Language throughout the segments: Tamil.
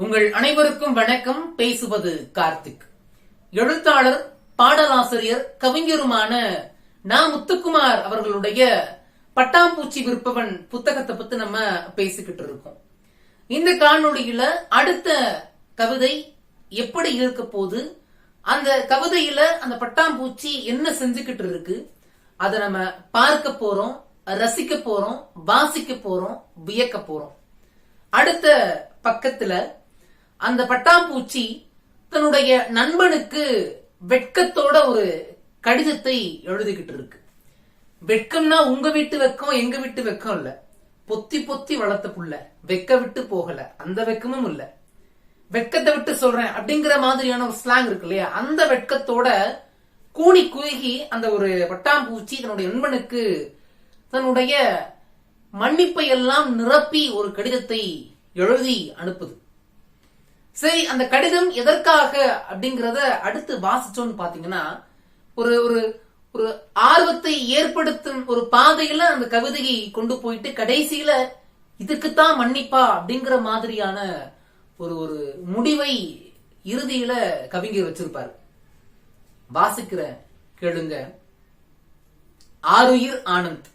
உங்கள் அனைவருக்கும் வணக்கம். பேசுவது கார்த்திக். எழுத்தாளர் பாடலாசிரியர் கவிஞருமான நா. முத்துக்குமார் அவர்களுடைய பட்டாம்பூச்சி விற்பவன் புத்தகத்தை பத்தி நம்ம பேசிக்கிட்டு இருக்கோம். இந்த காணொளியில அடுத்த கவிதை எப்படி இருக்க போகுது அந்த கவிதையில அந்த பட்டாம்பூச்சி என்ன செஞ்சுக்கிட்டு இருக்கு அதை நம்ம பார்க்க போறோம் ரசிக்க போறோம் வாசிக்க போறோம் வியக்க போறோம். அடுத்த பக்கத்துல அந்த பட்டாம்பூச்சி தன்னுடைய நண்பனுக்கு வெட்கத்தோட ஒரு கடிதத்தை எழுதிக்கிட்டு இருக்கு. வெட்கம்னா உங்க வீட்டு வெக்கம் எங்க வீட்டு வெக்கம் இல்ல. பொத்தி பொத்தி வளர்த்த புள்ள. வெக்க விட்டு போகல. அந்த வெக்கமும் இல்ல. வெட்கத்தை விட்டு சொல்றேன் அப்படிங்கிற மாதிரியான ஒரு ஸ்லாங் இருக்கு இல்லையா? அந்த வெட்கத்தோட கூனி குறுகி அந்த ஒரு பட்டாம்பூச்சி தன்னுடைய நண்பனுக்கு தன்னுடைய மன்னிப்பை எல்லாம் நிரப்பி ஒரு கடிதத்தை எழுதி அனுப்புது. சரி அந்த கடிதம் எதற்காக அப்படிங்கறத அடுத்து வாசிச்சோம்னு பாத்தீங்கன்னா ஒரு ஒரு ஒரு ஆர்வத்தை ஏற்படுத்தும் ஒரு பாதையில அந்த கவிதையை கொண்டு போயிட்டு கடைசியில இதுக்குத்தான் மன்னிப்பா அப்படிங்கிற மாதிரியான ஒரு ஒரு முடிவை இறுதியில கவிஞர் வச்சிருப்பார். வாசிக்கிற கேளுங்க. ஆருயிர் ஆனந்த்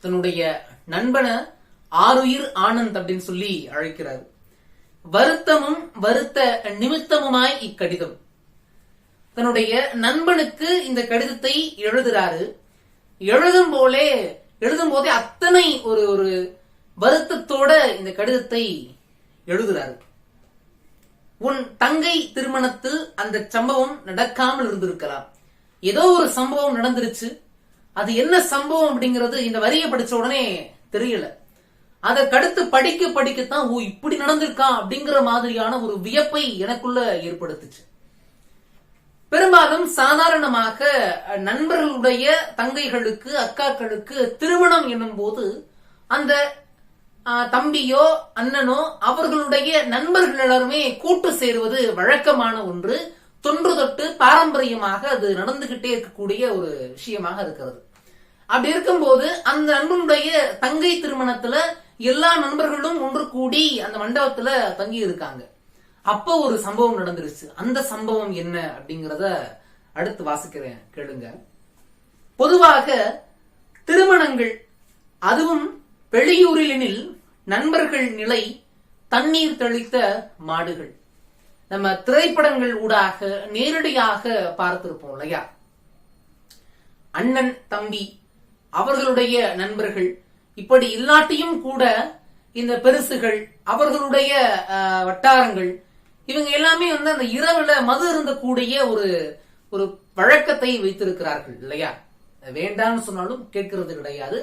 தன்னுடைய நண்பனை ஆருயிர் ஆனந்த் அப்படின்னு சொல்லி அழைக்கிறார். வருத்தமும் வருத்த நிமித்தமுமாய் இக்கடிதம். தன்னுடைய நண்பனுக்கு இந்த கடிதத்தை எழுதுறாரு. எழுதும் போலே எழுதும் போதே அத்தனை ஒரு ஒரு வருத்தத்தோட இந்த கடிதத்தை எழுதுறாரு. உன் தங்கை திருமணத்தில் அந்த சம்பவம் நடக்காமல் இருந்திருக்கலாம். ஏதோ ஒரு சம்பவம் நடந்துருச்சு. அது என்ன சம்பவம் அப்படிங்கிறது இந்த வரியை படிச்ச உடனே தெரியல. அதற்கடுத்து படிக்க படிக்கத்தான் ஓ இப்படி நடந்திருக்கா? அப்படிங்கிற மாதிரியான ஒரு வியப்பை எனக்குள்ள ஏற்படுத்துச்சு. பெரும்பாலும் சாதாரணமாக நண்பர்களுடைய தங்கைகளுக்கு அக்காக்களுக்கு திருமணம் என்னும் போது அந்த அஹ், தம்பியோ அண்ணனோ அவர்களுடைய நண்பர்கள் எல்லாருமே கூட்டு சேருவது வழக்கமான ஒன்று. தொன்று தொட்டு பாரம்பரியமாக அது நடந்துகிட்டே இருக்கக்கூடிய ஒரு விஷயமாக இருக்கிறது. அப்படி இருக்கும்போது அந்த நண்பனுடைய தங்கை திருமணத்துல எல்லா நண்பர்களும் ஒன்று கூடி அந்த மண்டபத்துல தங்கி இருக்காங்க அப்போ ஒரு சம்பவம் நடந்துருச்சு. அந்த சம்பவம் என்ன அப்படிங்கறத அடுத்து வாசிக்கிறேன். கேளுங்க. பொதுவாக திருமணங்கள் அதுவும் வெளியூரிலெனில் நண்பர்கள் நிலை தண்ணீர் தெளித்த மாடுகள். நம்ம திரைப்படங்கள் ஊடாக நேரடியாக பார்த்திருப்போம் இல்லையா? அண்ணன் தம்பி அவர்களுடைய நண்பர்கள் இப்படி இல்லாட்டியும் கூட இந்த பெருசுகள் அவர்களுடைய அஹ், வட்டாரங்கள் இவங்க எல்லாமே வந்து அந்த இரவுல மது இருந்தக்கூடிய ஒரு ஒரு வழக்கத்தை வைத்திருக்கிறார்கள் இல்லையா? வேண்டாம்னு சொன்னாலும் கேட்கறது கிடையாது.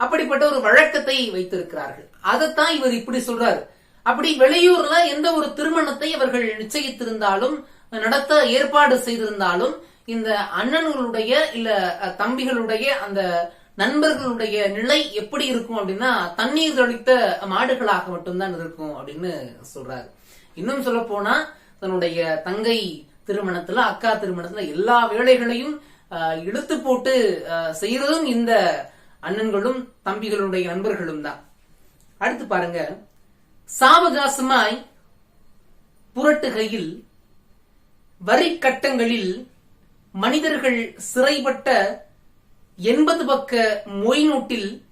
அப்படிப்பட்ட ஒரு வழக்கத்தை வைத்திருக்கிறார்கள். அதைத்தான் இவர் இப்படி சொல்றாரு. அப்படி வெளியூர்ல எந்த ஒரு திருமணத்தை அவர்கள் நிச்சயித்திருந்தாலும் நடத்த ஏற்பாடு செய்திருந்தாலும் இந்த அண்ணன்களுடைய இல்ல தம்பிகளுடைய அந்த நண்பர்களுடைய நிலை எப்படி இருக்கும் அப்படின்னா தண்ணீர் தெளித்த மாடுகளாக மட்டும்தான் இருக்கும் அப்படின்னு சொல்றாரு. இன்னும் சொல்ல போனா தன்னுடைய தங்கை திருமணத்துல அக்கா திருமணத்துல எல்லா வேலைகளையும் அஹ், இழுத்து போட்டு அஹ், செய்யறதும் இந்த அண்ணன்களும் தம்பிகளுடைய நண்பர்களும் தான். அடுத்து பாருங்க. சாவகாசமாய் புரட்டுகையில் வரி கட்டங்களில் மனிதர்கள் சிறைப்பட்ட எண்பது பக்க மொய் நோட்டில்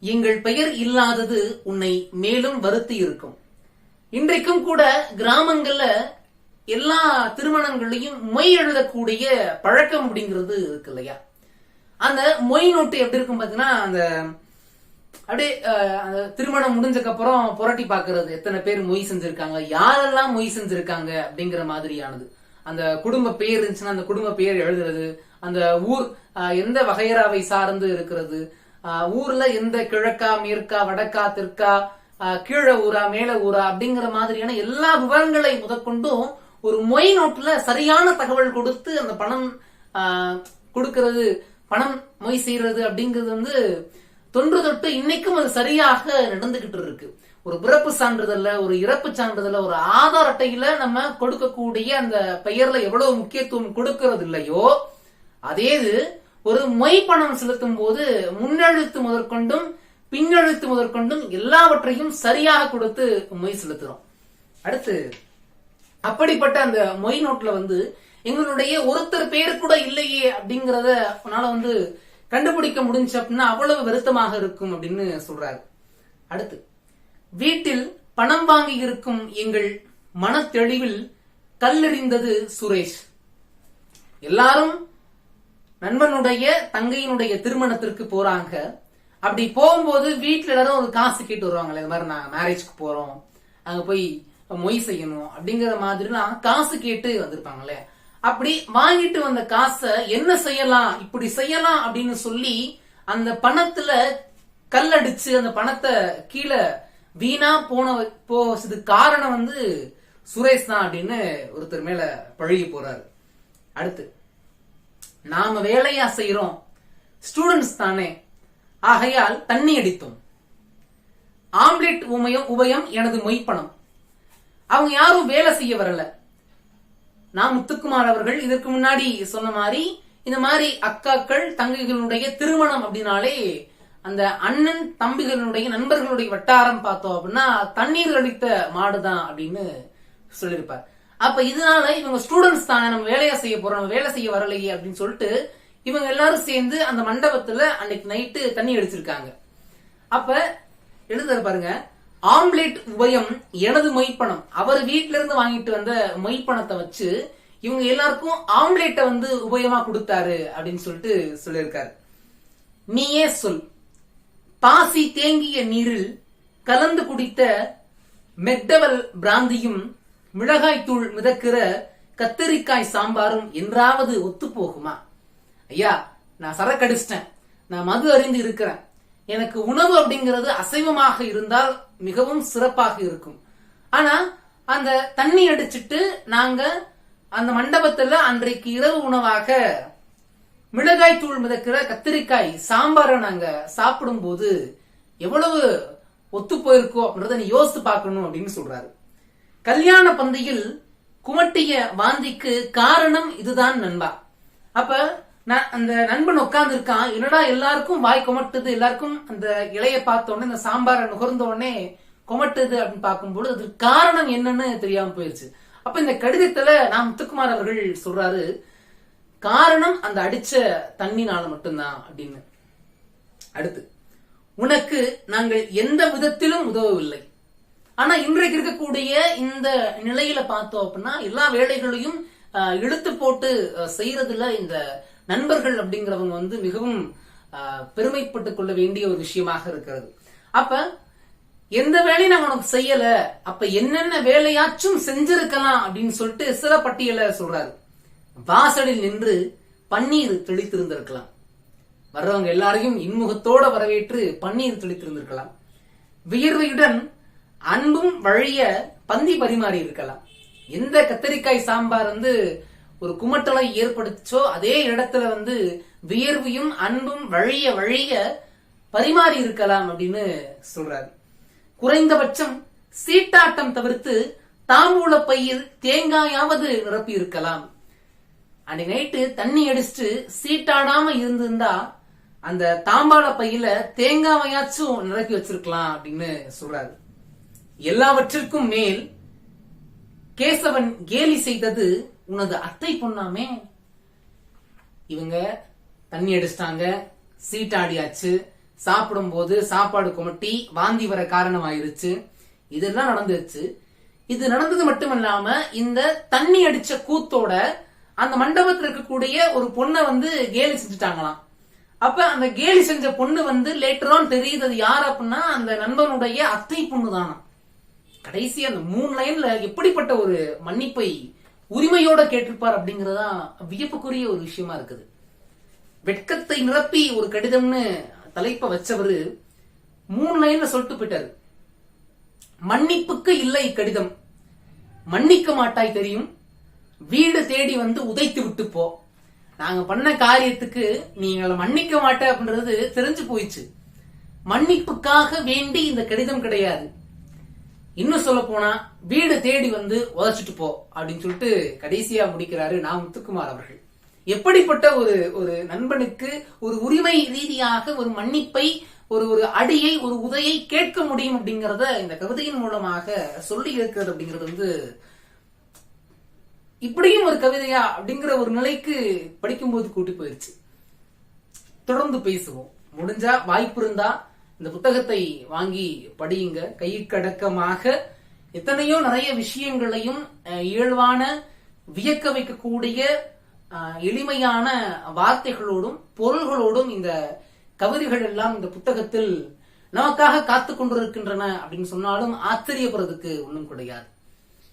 எங்கள் பெயர் இல்லாதது உன்னை மேலும் வருத்தி இருக்கும். இன்றைக்கும் கூட கிராமங்கள்ல எல்லா திருமணங்களையும் மொய் எழுதக்கூடிய பழக்கம் அப்படிங்கிறது இருக்கு இல்லையா? அந்த மொய் நோட்டு எப்படி இருக்கும் பாத்தீங்கன்னா அந்த அப்படியே அந்த திருமணம் முடிஞ்சதுக்கு அப்புறம் புரட்டி பாக்குறது எத்தனை பேர் மொய் செஞ்சிருக்காங்க? யாரெல்லாம் மொய் செஞ்சிருக்காங்க அப்படிங்கிற மாதிரியானது. அந்த குடும்ப பெயர் இருந்துச்சுன்னா அந்த குடும்ப பெயர் எழுதுறது அந்த ஊர் எந்த வகையறாவை சார்ந்து இருக்கிறது ஊர்ல எந்த கிழக்கா மேற்கா வடக்கா தெற்கா கீழ ஊரா மேல ஊரா அப்படிங்கிற மாதிரியான எல்லா விவரங்களை முதற்கொண்டும் ஒரு மொய் நோட்டுல சரியான தகவல் கொடுத்து அந்த பணம் கொடுக்கறது பணம் மொய் செய்யறது அப்படிங்கிறது வந்து தொன்று தொட்டு இன்னைக்கும் அது சரியாக நடந்துகிட்டு இருக்கு. ஒரு பிறப்பு சான்றிதழ்ல ஒரு இறப்பு சான்றிதழ்ல ஒரு ஆதார் அட்டையில நம்ம கொடுக்கக்கூடிய அந்த பெயர்ல எவ்வளவு முக்கியத்துவம் கொடுக்கறது இல்லையோ அதே இது ஒரு மொய் பணம் செலுத்தும் போது முன்னெழுத்து முதற்கொண்டும் பின்னெழுத்து முதற்கொண்டும் எல்லாவற்றையும் சரியாக கொடுத்து மொய் செலுத்துறோம். அடுத்து அப்படிப்பட்ட அந்த மொய் நோட்ல வந்து எங்களுடைய ஒருத்தர் பேரு கூட இல்லையே அப்படிங்கறத உன்னால வந்து கண்டுபிடிக்க முடிஞ்சு அப்படின்னா அவ்வளவு வருத்தமாக இருக்கும் அப்படின்னு சொல்றாரு. அடுத்து வீட்டில் பணம் வாங்கி இருக்கும் எங்கள் மனத்தெளிவில் கல்லெறிந்தது சுரேஷ். எல்லாரும் நண்பனுடைய தங்கையினுடைய திருமணத்திற்கு போறாங்க. அப்படி போகும்போது வீட்டுல எல்லாரும் ஒரு காசு கேட்டு வருவாங்களே இது மாதிரி நாங்க மேரேஜ்க்கு போறோம். அங்க போய் மொய் செய்யணும் அப்படிங்கிற மாதிரிலாம் காசு கேட்டு வந்திருப்பாங்களே. அப்படி வாங்கிட்டு வந்த காசை என்ன செய்யலாம் இப்படி செய்யலாம் அப்படின்னு சொல்லி அந்த பணத்துல கல்லடிச்சு அந்த பணத்தை கீழே வீணா போன போசது காரணம் வந்து சுரேஷ் தான் அப்படின்னு ஒருத்தர் மேல பழகி போறாரு. அடுத்து நாம வேலையா செய்யறோம் ஸ்டூடெண்ட்ஸ் தானே. ஆகையால் தண்ணி அடித்தோம். ஆம்லெட் உமயம் உபயம் எனது மொய்ப்பணம். அவங்க யாரும் வேலை செய்ய வரல. நான் முத்துக்குமார் அவர்கள் இதற்கு முன்னாடி சொன்ன மாதிரி இந்த மாதிரி அக்காக்கள் தங்கைகளுடைய திருமணம் அப்படின்னாலே அந்த அண்ணன் தம்பிகளுடைய நண்பர்களுடைய வட்டாரம் பார்த்தோம் அப்படின்னா தண்ணீர் அடித்த மாடுதான் அப்படின்னு சொல்லியிருப்பார். அப்ப இதனால இவங்க ஸ்டூடெண்ட்ஸ் தானே நம்ம வேலையா செய்ய போறோம் நம்ம வேலை செய்ய வரலையே அப்படின்னு சொல்லிட்டு இவங்க எல்லாரும் சேர்ந்து அந்த மண்டபத்துல அன்னைக்கு நைட்டு தண்ணி அடிச்சிருக்காங்க. அப்ப எழுதுற பாருங்க ஆம்லெட் உபயம் எனது மொய்ப்பணம். அவர் வீட்ல இருந்து வாங்கிட்டு வந்த மொய்ப்பணத்தை வச்சு இவங்க எல்லாருக்கும் ஆம்லெட்டை வந்து உபயமா கொடுத்தாரு அப்படின்னு சொல்லிட்டு சொல்லியிருக்காரு. நீயே சொல். பாசி தேங்கிய நீரில் கலந்து குடித்த மெக்டவல் பிராந்தியும் மிளகாய்த்தூள் மிதக்கிற கத்தரிக்காய் சாம்பாரும் என்றாவது ஒத்து போகுமா ஐயா நான் சரக்கடிச்சிட்டேன். நான் மது அறிந்து இருக்கிறேன். எனக்கு உணவு அப்படிங்கிறது அசைவமாக இருந்தால் மிகவும் சிறப்பாக இருக்கும். ஆனா அந்த தண்ணி அடிச்சிட்டு நாங்க அந்த மண்டபத்துல அன்றைக்கு இரவு உணவாக மிளகாய் தூள் மிதக்கிற கத்திரிக்காய் சாம்பாரை நாங்க சாப்பிடும் போது எவ்வளவு ஒத்து போயிருக்கோ அப்படின்றத நீ யோசித்து பார்க்கணும் அப்படின்னு சொல்றாரு. கல்யாண பந்தியில் குமட்டிய வாந்திக்கு காரணம் இதுதான் நண்பா. அப்ப நான் அந்த நண்பன் உட்கார்ந்து இருக்கான் என்னடா எல்லாருக்கும் வாய் குமட்டுது எல்லாருக்கும் அந்த இலைய பார்த்த உடனே இந்த சாம்பாரை நுகர்ந்த உடனே குமட்டுது அப்படின்னு பார்க்கும்போது அதுக்கு காரணம் என்னன்னு தெரியாம போயிருச்சு. அப்ப இந்த கடிதத்துல நான் முத்துக்குமார் அவர்கள் சொல்றாரு காரணம் அந்த அடிச்ச தண்ணினால மட்டும்தான் அப்படின்னு. அடுத்து உனக்கு நாங்கள் எந்த விதத்திலும் உதவவில்லை. ஆனா இன்றைக்கு இருக்கக்கூடிய இந்த நிலையில பார்த்தோம் அப்படின்னா எல்லா வேலைகளையும் இழுத்து போட்டு செய்யறதுல இந்த நண்பர்கள் அப்படிங்கிறவங்க வந்து மிகவும் பெருமைப்பட்டுக் கொள்ள வேண்டிய ஒரு விஷயமாக இருக்கிறது. அப்ப எந்த வேலையும் நான் உனக்கு செய்யல அப்ப என்னென்ன வேலையாச்சும் செஞ்சிருக்கலாம் அப்படின்னு சொல்லிட்டு சில பட்டியலை சொல்றாரு. வாசலில் நின்று பன்னீர் தெளித்திருந்திருக்கலாம். வர்றவங்க எல்லாரையும் இன்முகத்தோட வரவேற்று பன்னீர் தெளித்திருந்திருக்கலாம். வியர்வையுடன் அன்பும் வழிய பந்தி பரிமாறி இருக்கலாம். எந்த கத்தரிக்காய் சாம்பார் வந்து ஒரு குமட்டலை ஏற்படுத்தோ அதே இடத்துல வந்து வியர்வையும் அன்பும் வழிய வழிய பரிமாறி இருக்கலாம் அப்படின்னு சொல்றாரு. குறைந்தபட்சம் சீட்டாட்டம் தவிர்த்து தாம்பூல பையில் தேங்காயாவது நிரப்பி இருக்கலாம் அன்னைக்கு நைட்டு தண்ணி அடிச்சுட்டு சீட்டாடாம இருந்திருந்தா அந்த தாம்பாள பையில தேங்காவையாச்சும் நிரப்பி வச்சிருக்கலாம் அப்படின்னு சொல்றாரு. எல்லாவற்றிற்கும் மேல் கேசவன் கேலி செய்தது உனது அத்தை பொண்ணாமே. இவங்க தண்ணி அடிச்சிட்டாங்க சீட்டாடியாச்சு சாப்பிடும் போது சாப்பாடு குமட்டி வாந்தி வர காரணம் ஆயிருச்சு இதெல்லாம் நடந்துருச்சு. இது நடந்தது மட்டுமல்லாம இந்த தண்ணி அடிச்ச கூத்தோட அந்த மண்டபத்தில் இருக்கக்கூடிய ஒரு பொண்ணை வந்து கேலி செஞ்சுட்டாங்களாம். அப்ப அந்த கேலி செஞ்ச பொண்ணு வந்து லேட்டர் ஆன் தெரியுது அது யார் அப்படின்னா அந்த நண்பனுடைய அத்தை பொண்ணு தானா கடைசி அந்த மூணு லைன்ல எப்படிப்பட்ட ஒரு மன்னிப்பை உரிமையோட கேட்டிருப்பார் அப்படிங்கறதா வியப்புக்குரிய ஒரு விஷயமா இருக்குது. வெட்கத்தை நிரப்பி ஒரு கடிதம்னு தலைப்ப வச்சவரு மூணு லைன்ல சொல்லிட்டு போயிட்டாரு. மன்னிப்புக்கு இல்லை கடிதம். மன்னிக்க மாட்டாய் தெரியும். வீடு தேடி வந்து உதைத்து விட்டு போ நாங்க பண்ண காரியத்துக்கு நீ எங்களை மன்னிக்க மாட்ட அப்படின்றது தெரிஞ்சு போயிடுச்சு. மன்னிப்புக்காக வேண்டி இந்த கடிதம் கிடையாது. இன்னும் சொல்ல போனா வீடு தேடி வந்து உதச்சிட்டு போ அப்படின்னு சொல்லிட்டு கடைசியா முடிக்கிறாரு நான் முத்துக்குமார் அவர்கள். எப்படிப்பட்ட ஒரு ஒரு நண்பனுக்கு ஒரு உரிமை ரீதியாக ஒரு மன்னிப்பை ஒரு ஒரு அடியை ஒரு உதையை கேட்க முடியும் அப்படிங்கறத இந்த கவிதையின் மூலமாக சொல்லி இருக்கிறது அப்படிங்கிறது வந்து இப்படியும் ஒரு கவிதையா அப்படிங்கிற ஒரு நிலைக்கு படிக்கும்போது கூட்டி போயிருச்சு. தொடர்ந்து பேசுவோம். முடிஞ்சா வாய்ப்பு இருந்தா இந்த புத்தகத்தை வாங்கி படியுங்க. கைக்கடக்கமாக எத்தனையோ நிறைய விஷயங்களையும் இயல்பான வியக்க வைக்கக்கூடிய எளிமையான வார்த்தைகளோடும் பொருள்களோடும் இந்த கவிதைகள் எல்லாம் இந்த புத்தகத்தில் நமக்காக காத்து கொண்டிருக்கின்றன அப்படின்னு சொன்னாலும் ஆச்சரியப்படுறதுக்கு ஒன்றும் கிடையாது.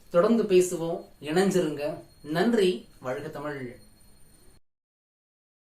தொடர்ந்து பேசுவோம். இணைஞ்சிருங்க. நன்றி. வழக தமிழ்